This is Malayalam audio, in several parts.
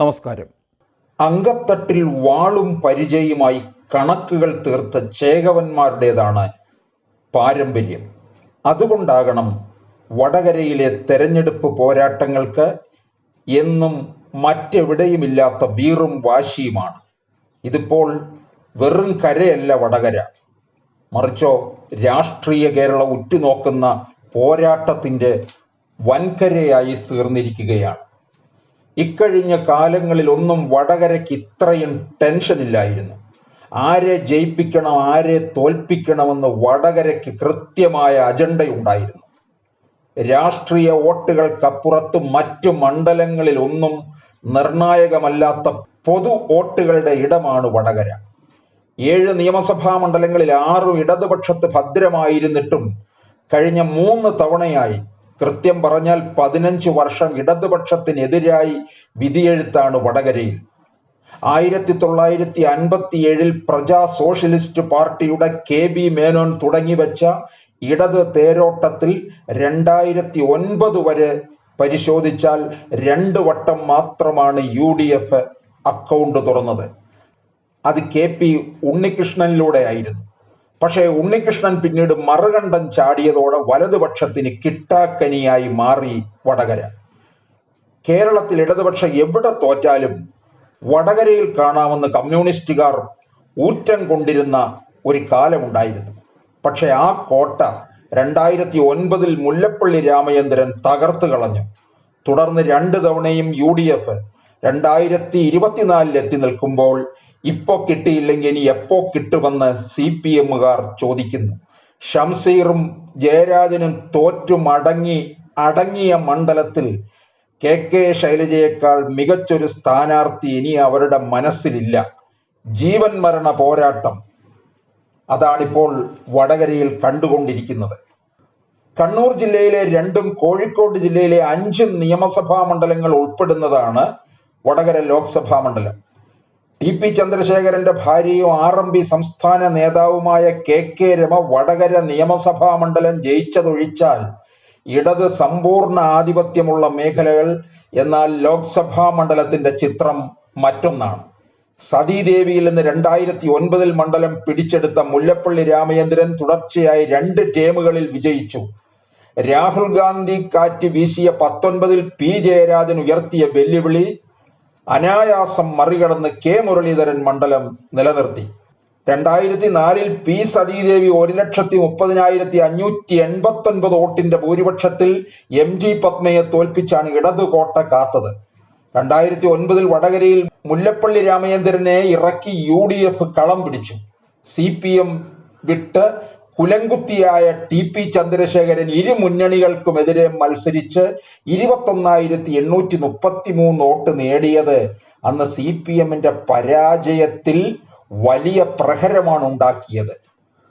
നമസ്കാരം. അങ്കത്തട്ടിൽ വാളും പരിചയമായി കണക്കുകൾ തീർത്ത ചേകവന്മാരുടേതാണ് പാരമ്പര്യം. അതുകൊണ്ടാകണം വടകരയിലെ തെരഞ്ഞെടുപ്പ് പോരാട്ടങ്ങൾക്ക് എന്നും മറ്റെവിടെയുമില്ലാത്ത വീറും വാശിയുമാണ്. ഇതിപ്പോൾ വെറും കരയല്ല വടകര. മറിച്ചോ രാഷ്ട്രീയ കേരളം ഉറ്റുനോക്കുന്ന പോരാട്ടത്തിന്റെ വൻകരയായി തീർന്നിരിക്കുകയാണ്. ഇക്കഴിഞ്ഞ കാലങ്ങളിൽ ഒന്നും വടകരയ്ക്ക് ഇത്രയും ടെൻഷൻ ഇല്ലായിരുന്നു. ആരെ ജയിപ്പിക്കണം ആരെ തോൽപ്പിക്കണമെന്ന് വടകരയ്ക്ക് കൃത്യമായ അജണ്ടയുണ്ടായിരുന്നു. രാഷ്ട്രീയ വോട്ടുകൾക്കപ്പുറത്ത് മറ്റു മണ്ഡലങ്ങളിൽ ഒന്നും നിർണായകമല്ലാത്ത പൊതു വോട്ടുകളുടെ ഇടമാണ് വടകര. ഏഴ് നിയമസഭാ മണ്ഡലങ്ങളിൽ ആറും ഇടതുപക്ഷത്ത് ഭദ്രമായിരുന്നിട്ടും കഴിഞ്ഞ മൂന്ന് തവണയായി കൃത്യം പറഞ്ഞാൽ പതിനഞ്ച് വർഷം ഇടതുപക്ഷത്തിനെതിരായി വിധിയെഴുത്താണ് വടകരയിൽ. ആയിരത്തി തൊള്ളായിരത്തി അൻപത്തി ഏഴിൽ പ്രജാ സോഷ്യലിസ്റ്റ് പാർട്ടിയുടെ കെ ബി മേനോൻ തുടങ്ങിവെച്ച ഇടത് തേരോട്ടത്തിൽ രണ്ടായിരത്തി ഒൻപത് വരെ പരിശോധിച്ചാൽ രണ്ട് വട്ടം മാത്രമാണ് യു ഡി എഫ് അക്കൗണ്ട് തുറന്നത്. അത് കെ പി ഉണ്ണികൃഷ്ണനിലൂടെ ആയിരുന്നു. പക്ഷേ ഉണ്ണികൃഷ്ണൻ പിന്നീട് മറുകണ്ഠം ചാടിയതോടെ വലതുപക്ഷത്തിന് കിട്ടാക്കനിയായി മാറി വടകര. കേരളത്തിൽ ഇടതുപക്ഷം എവിടെ തോറ്റാലും വടകരയിൽ കാണാമെന്ന് കമ്മ്യൂണിസ്റ്റുകാർ ഊറ്റം കൊണ്ടിരുന്ന ഒരു കാലമുണ്ടായിരുന്നു. പക്ഷെ ആ കോട്ട രണ്ടായിരത്തി ഒൻപതിൽ മുല്ലപ്പള്ളി രാമചന്ദ്രൻ തകർത്ത് കളഞ്ഞു. തുടർന്ന് രണ്ട് തവണയും യു ഡി എഫ് രണ്ടായിരത്തി ഇരുപത്തിനാലിൽ എത്തി നിൽക്കുമ്പോൾ ഇപ്പോ കിട്ടിയില്ലെങ്കിൽ ഇനി എപ്പോ കിട്ടുമെന്ന് സി പി എമ്മുകാർ ചോദിക്കുന്നു. ഷംസീറും ജയരാജനും തോറ്റു മടങ്ങി അടങ്ങിയ മണ്ഡലത്തിൽ കെ കെ ശൈലജയേക്കാൾ മികച്ചൊരു സ്ഥാനാർത്ഥി ഇനി അവരുടെ മനസ്സിലില്ല. ജീവൻ മരണ പോരാട്ടം അതാണിപ്പോൾ വടകരയിൽ കണ്ടുകൊണ്ടിരിക്കുന്നത്. കണ്ണൂർ ജില്ലയിലെ രണ്ടും കോഴിക്കോട് ജില്ലയിലെ അഞ്ചും നിയമസഭാ മണ്ഡലങ്ങൾ ഉൾപ്പെടുന്നതാണ് വടകര ലോക്സഭാ മണ്ഡലം. ടി പി ചന്ദ്രശേഖരന്റെ ഭാര്യയും ആർ എം പി സംസ്ഥാന നേതാവുമായ കെ കെ രമ വടകര നിയമസഭാ മണ്ഡലം ജയിച്ചതൊഴിച്ചാൽ ഇടത് സമ്പൂർണ ആധിപത്യമുള്ള മേഖലകൾ എന്നാൽ ലോക്സഭാ മണ്ഡലത്തിന്റെ ചിത്രം മറ്റൊന്നാണ്. സതീദേവിയിൽ നിന്ന് രണ്ടായിരത്തി ഒൻപതിൽ മണ്ഡലം പിടിച്ചെടുത്ത മുല്ലപ്പള്ളി രാമചന്ദ്രൻ തുടർച്ചയായി രണ്ട് ടീമുകളിൽ വിജയിച്ചു. രാഹുൽ ഗാന്ധി കാറ്റ് വീശിയ പത്തൊൻപതിൽ പി ജയരാജൻ ഉയർത്തിയ വെല്ലുവിളി അനായാസം മറികടന്ന് കെ മുരളീധരൻ മണ്ഡലം നിലനിർത്തി. രണ്ടായിരത്തി നാലിൽ പി സതീദേവി ഒരു ലക്ഷത്തി മുപ്പതിനായിരത്തി അഞ്ഞൂറ്റി എൺപത്തി ഒൻപത് വോട്ടിന്റെ ഭൂരിപക്ഷത്തിൽ എം ജി പത്മയെ തോൽപ്പിച്ചാണ് ഇടതു കോട്ട കാത്തത്. രണ്ടായിരത്തി ഒൻപതിൽ വടകരയിൽ മുല്ലപ്പള്ളി രാമചന്ദ്രനെ ഇറക്കി യു ഡി എഫ് കളം പിടിച്ചു. സി പി എം വിട്ട് കുലങ്കുത്തിയായ ടി പി ചന്ദ്രശേഖരൻ ഇരു മുന്നണികൾക്കുമെതിരെ മത്സരിച്ച് ഇരുപത്തൊന്നായിരത്തി എണ്ണൂറ്റി മുപ്പത്തി മൂന്ന് വോട്ട് നേടിയത്. അന്ന് സി പി എമ്മിന്റെ പരാജയത്തിൽ വലിയ പ്രഹരമാണ് ഉണ്ടാക്കിയത്.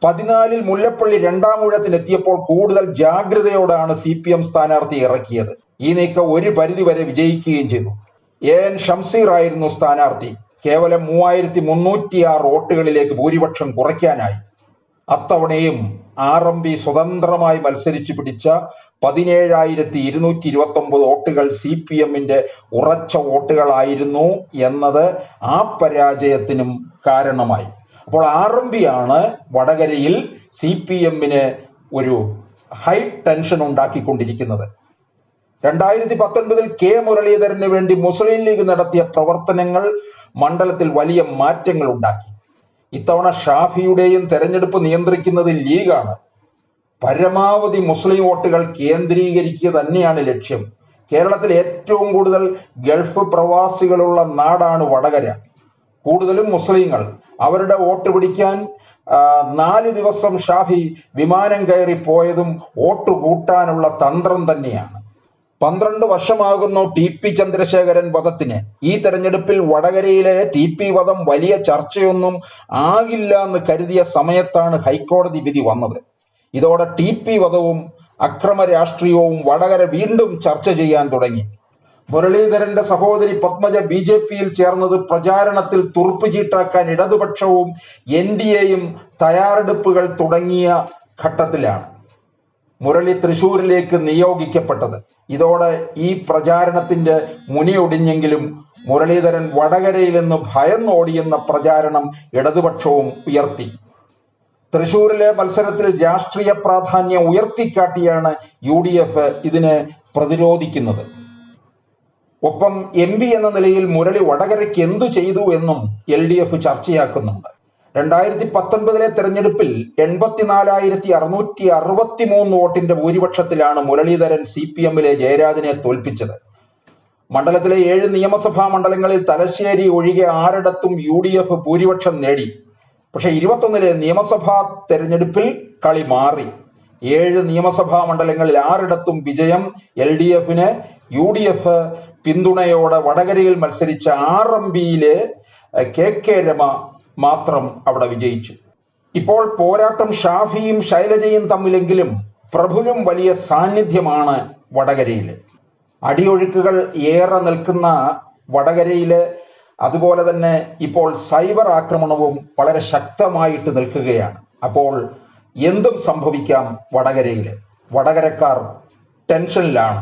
പതിനാലിൽ മുല്ലപ്പള്ളി രണ്ടാം ഊഴത്തിലെത്തിയപ്പോൾ കൂടുതൽ ജാഗ്രതയോടാണ് സി പി എം സ്ഥാനാർത്ഥി ഇറക്കിയത്. ഈ നീക്കം ഒരു പരിധി വരെ വിജയിക്കുകയും ചെയ്തു. എ എൻ ഷംസീർ ആയിരുന്നു സ്ഥാനാർത്ഥി. കേവലം മൂവായിരത്തി മുന്നൂറ്റി ആറ് വോട്ടുകളിലേക്ക് ഭൂരിപക്ഷം കുറയ്ക്കാനായി. അത്തവണയും ആർ എം പി സ്വതന്ത്രമായി മത്സരിച്ച് പിടിച്ച പതിനേഴായിരത്തി ഇരുന്നൂറ്റി ഇരുപത്തി ഒമ്പത് വോട്ടുകൾ സി പി എമ്മിന്റെ ഉറച്ച വോട്ടുകളായിരുന്നു എന്നത് ആ പരാജയത്തിനും കാരണമായി. അപ്പോൾ ആർ എം പി ആണ് വടകരയിൽ സി പി എമ്മിന് ഒരു ഹൈ ടെൻഷൻ ഉണ്ടാക്കിക്കൊണ്ടിരിക്കുന്നത്. രണ്ടായിരത്തി പത്തൊൻപതിൽ കെ മുരളീധരന് വേണ്ടി മുസ്ലിം ലീഗ് നടത്തിയ പ്രവർത്തനങ്ങൾ മണ്ഡലത്തിൽ വലിയ മാറ്റങ്ങൾ ഉണ്ടാക്കി. ഇത്തവണ ഷാഫിയുടെയും തെരഞ്ഞെടുപ്പ് നിയന്ത്രിക്കുന്നത് ലീഗാണ്. പരമാവധി മുസ്ലിം വോട്ടുകൾ കേന്ദ്രീകരിക്കുക തന്നെയാണ് ലക്ഷ്യം. കേരളത്തിൽ ഏറ്റവും കൂടുതൽ ഗൾഫ് പ്രവാസികളുള്ള നാടാണ് വടകര. കൂടുതലും മുസ്ലിങ്ങൾ. അവരുടെ വോട്ട് പിടിക്കാൻ നാല് ദിവസം ഷാഫി വിമാനം കയറി പോയതും വോട്ട് കൂട്ടാനുള്ള തന്ത്രം തന്നെയാണ്. പന്ത്രണ്ട് വർഷമാകുന്നു ടി പി ചന്ദ്രശേഖരൻ വധത്തിന്. ഈ തെരഞ്ഞെടുപ്പിൽ വടകരയിലെ ടി പി വധം വലിയ ചർച്ചയൊന്നും ആകില്ല എന്ന് കരുതിയ സമയത്താണ് ഹൈക്കോടതി വിധി വന്നത്. ഇതോടെ ടി പി വധവും അക്രമ രാഷ്ട്രീയവും വടകര വീണ്ടും ചർച്ച ചെയ്യാൻ തുടങ്ങി. മുരളീധരന്റെ സഹോദരി പത്മജ ബി ജെ പിയിൽ ചേർന്നത് പ്രചാരണത്തിൽ തുറുപ്പ് ചീട്ടാക്കാൻ ഇടതുപക്ഷവും എൻ ഡി എയും തയ്യാറെടുപ്പുകൾ തുടങ്ങിയ ഘട്ടത്തിലാണ് മുരളി തൃശൂരിലേക്ക് നിയോഗിക്കപ്പെട്ടത്. ഇതോടെ ഈ പ്രചാരണത്തിന്റെ മുനിയൊടിഞ്ഞെങ്കിലും മുരളീധരൻ വടകരയിൽ നിന്ന് ഭയന്നോടിയെന്ന പ്രചാരണം ഇടതുപക്ഷവും ഉയർത്തി. തൃശൂരിലെ മത്സരത്തിൽ രാഷ്ട്രീയ പ്രാധാന്യം ഉയർത്തിക്കാട്ടിയാണ് യു ഡി എഫ് ഇതിനെ പ്രതിരോധിക്കുന്നത്. ഒപ്പം എം പി എന്ന നിലയിൽ മുരളി വടകരയ്ക്ക് എന്തു ചെയ്തു എന്നും എൽ ഡി എഫ് ചർച്ചയാക്കുന്നുണ്ട്. രണ്ടായിരത്തി പത്തൊൻപതിലെ തെരഞ്ഞെടുപ്പിൽ എൺപത്തിനാലായിരത്തി അറുന്നൂറ്റി അറുപത്തി മൂന്ന് വോട്ടിന്റെ ഭൂരിപക്ഷത്തിലാണ് മുരളീധരൻ സി പി എമ്മിലെ ജയരാജനെ തോൽപ്പിച്ചത്. മണ്ഡലത്തിലെ ഏഴ് നിയമസഭാ മണ്ഡലങ്ങളിൽ തലശ്ശേരി ഒഴികെ ആറിടത്തും യു ഡി എഫ് ഭൂരിപക്ഷം നേടി. പക്ഷെ ഇരുപത്തൊന്നിലെ നിയമസഭാ തെരഞ്ഞെടുപ്പിൽ കളി മാറി. ഏഴ് നിയമസഭാ മണ്ഡലങ്ങളിൽ ആറിടത്തും വിജയം എൽ ഡി എഫിന് യു ഡി എഫ് പിന്തുണയോടെ വടകരയിൽ മത്സരിച്ച ആർ എം ബിയിലെ കെ കെ രമ മാത്രം അവിടെ വിജയിച്ചു. ഇപ്പോൾ പോരാട്ടം ഷാഫിയും ശൈലജയും തമ്മിലെങ്കിലും പ്രഭുലും വലിയ സാന്നിധ്യമാണ് വടകരയിൽ അടിയൊഴുക്കുകൾ ഏറെ നിൽക്കുന്ന വടകരയിൽ അതുപോലെ തന്നെ ഇപ്പോൾ സൈബർ ആക്രമണവും വളരെ ശക്തമായിട്ട് നിൽക്കുകയാണ്. അപ്പോൾ എന്തും സംഭവിക്കാം വടകരയിൽ വടകരക്കാർ ടെൻഷനിലാണ്.